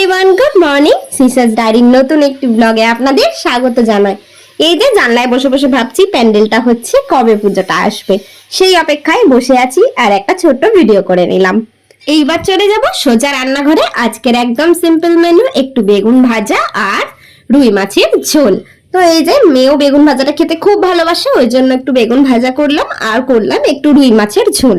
Everyone good morning ডায়েরির নতুন একটি ব্লগে আপনাদের স্বাগত জানাই। এই যে জানলায় বসে বসে ভাবছি প্যান্ডেলটা হচ্ছে কবে পুজোটা আসবে। সেই অপেক্ষায় বসে আছি আর একটা ছোট্ট ভিডিও করে নিলাম। এইবার চলে যাব সোজা রান্নাঘরে। আজকের একদম সিম্পল মেনু একটু বেগুন ভাজা আর রুই মাছের ঝোল। তো এই যে মেয়েও বেগুন ভাজাটা খেতে খুব ভালোবাসে, ওই জন্য একটু বেগুন ভাজা করলাম আর করলাম একটু রুই মাছের ঝোল।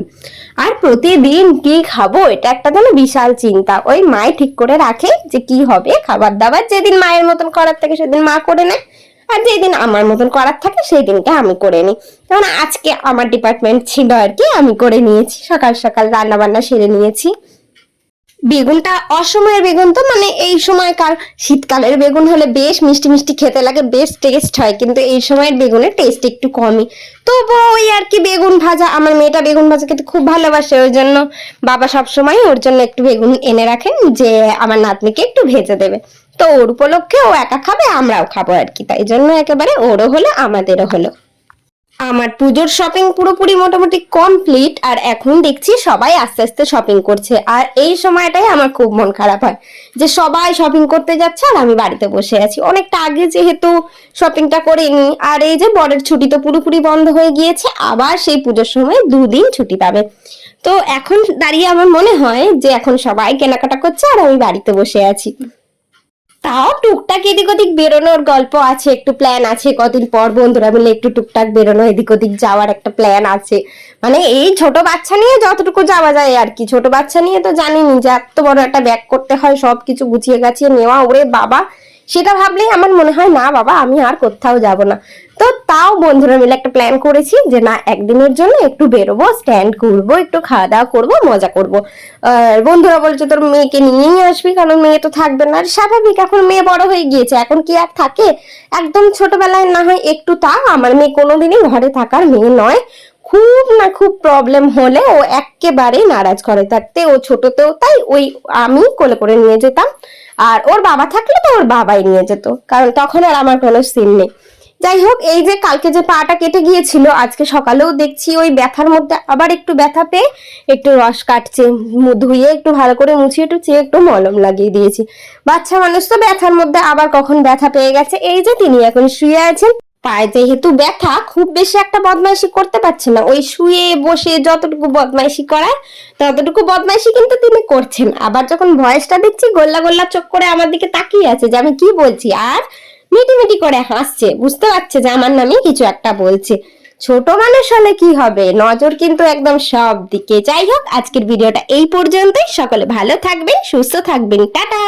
আর প্রতিদিন কি খাব, এটা একটা যেন বিশাল চিন্তা। ওই মাই ঠিক করে রাখে যে কি হবে খাবার দাবার যেদিন মায়ের মতন করার থাকে সেদিন মা করে নেয়, আর যেদিন আমার মতন করার থাকে সেই দিনটা আমি করে নিই। যেমন আজকে আমার ডিপার্টমেন্ট ছিল আর কি, আমি করে নিয়েছি, সকাল সকাল রান্না বান্না সেরে নিয়েছি। বেগুনটা অসময়ের বেগুন তো মানে এই সময়কার শীতকালের বেগুন হলে বেশ মিষ্টি মিষ্টি খেতে লাগে, বেশ টেস্ট হয়, কিন্তু এই সময়ের বেগুনের টেস্ট একটু কমই। তবু ওই আর কি বেগুন ভাজা, আমার মেয়েটা বেগুন ভাজা খেতে খুব ভালোবাসে, ওই জন্য বাবা সবসময় ওর জন্য একটু বেগুন এনে রাখেন যে আমার নাতনিকে একটু ভেজে দেবে। তো ওর উপলক্ষে ও একা খাবে, আমরাও খাব আর কি, তাই জন্য একেবারে ওরও হলো, আমাদেরও হলো। আমার পুজোর শপিং পুরোপুরি মোটামুটি কমপ্লিট আর এখন দেখছি সবাই আস্তে আস্তে শপিং করছে। আর এই সময়টাই আমার খুব মন খারাপ হয় যে সবাই শপিং করতে যাচ্ছে আর আমি বাড়িতে বসে আছি। অনেকটা আগে যেহেতু শপিংটা করে আর এই যে বরের ছুটি তো পুরোপুরি বন্ধ হয়ে গিয়েছে, আবার সেই পুজোর সময় দুদিন ছুটি পাবে। তো এখন দাঁড়িয়ে আমার মনে হয় যে এখন সবাই কেনাকাটা করছে আর আমি বাড়িতে বসে আছি। তাও টুকটাক এদিক ওদিক বেরোনোর গল্প আছে, একটু প্ল্যান আছে। কদিন পর বন্ধুরা মিলে একটু টুকটাক বেরোনো, এদিক ওদিক যাওয়ার একটা প্ল্যান আছে। মানে এই ছোট বাচ্চা নিয়ে যতটুকু যাওয়া যায় আর কি। ছোট বাচ্চা নিয়ে তো জানিনি যে এত বড় একটা ব্যাগ করতে হয় সব কিছু গুছিয়ে গাছিয়ে নেওয়া। ওরে বাবা! সেটা ভাবলেই আমার মনে হয়, না বাবা, আমি আর কোথাও যাব না। তো তাও বন্ধুরা মিলে একটা প্ল্যান করেছি যে, না, একদিনের জন্য একটু বেরোবো স্ট্যান্ড করব একটু খাওয়া দাওয়া করব, মজা করব। বন্ধুরা বলছে, তোর মেয়েকে নিয়েই আসবি, কারণ মেয়ে তো থাকবে না। স্বাভাবিক, এখন মেয়ে বড় হয়ে গিয়েছে, এখন কি আর থাকে? একদম ছোটবেলায় না হয় একটু তা আমার মেয়ে কোনোদিনই ঘরে থাকার মেয়ে নয়। খুব না খুব প্রবলেম হলে ও একেবারেই নারাজ করে। থাকতে ও ছোটতেও তাই, ওই আমি কোলে করে নিয়ে যেতাম। আর ওর বাবা থাকলে তো ওর বাবাই নিয়ে যেত, কারণ তখন আর আমার কোনো সিন নেই। যাই হোক, এই যে কালকে যে পাটা কেটে গিয়েছিল, আজকে সকালেও দেখছি ওই ব্যথার মধ্যে আবার একটু ব্যথা পেয়ে একটু রস কাটছে ধুয়ে একটু ভালো করে মুছিয়ে চেয়ে একটু মলম লাগিয়ে দিয়েছি। বাচ্চা মানুষ তো ব্যথার মধ্যে আবার কখন ব্যথা পেয়ে গেছে? এই যে তিনি এখন শুয়ে আছেন। পায়ে যেহেতু ব্যথা, খুব বেশি একটা বদমাইশি করতে পারছে না। ওই শুয়ে বসে যতটুকু বদমাইশি করায় ততটুকু বদমাইশি কিন্তু তিনি করছেন। আবার যখন ভয়েসটা দিচ্ছি, গোল্লা গোল্লা চোখ করে আমার দিকে তাকিয়ে আছে যে আমি কি বলছি। আর মিটি মিটি করে হাসছে, বুঝতে পারছে যে আমার নামে কিছু একটা বলছে। ছোট মানুষ হলে কি হবে? নজর কিন্তু একদম সব দিকে। যাই হোক, আজকের ভিডিওটা এই পর্যন্তই। সকলে ভালো থাকবেন, সুস্থ থাকবেন। টাটা!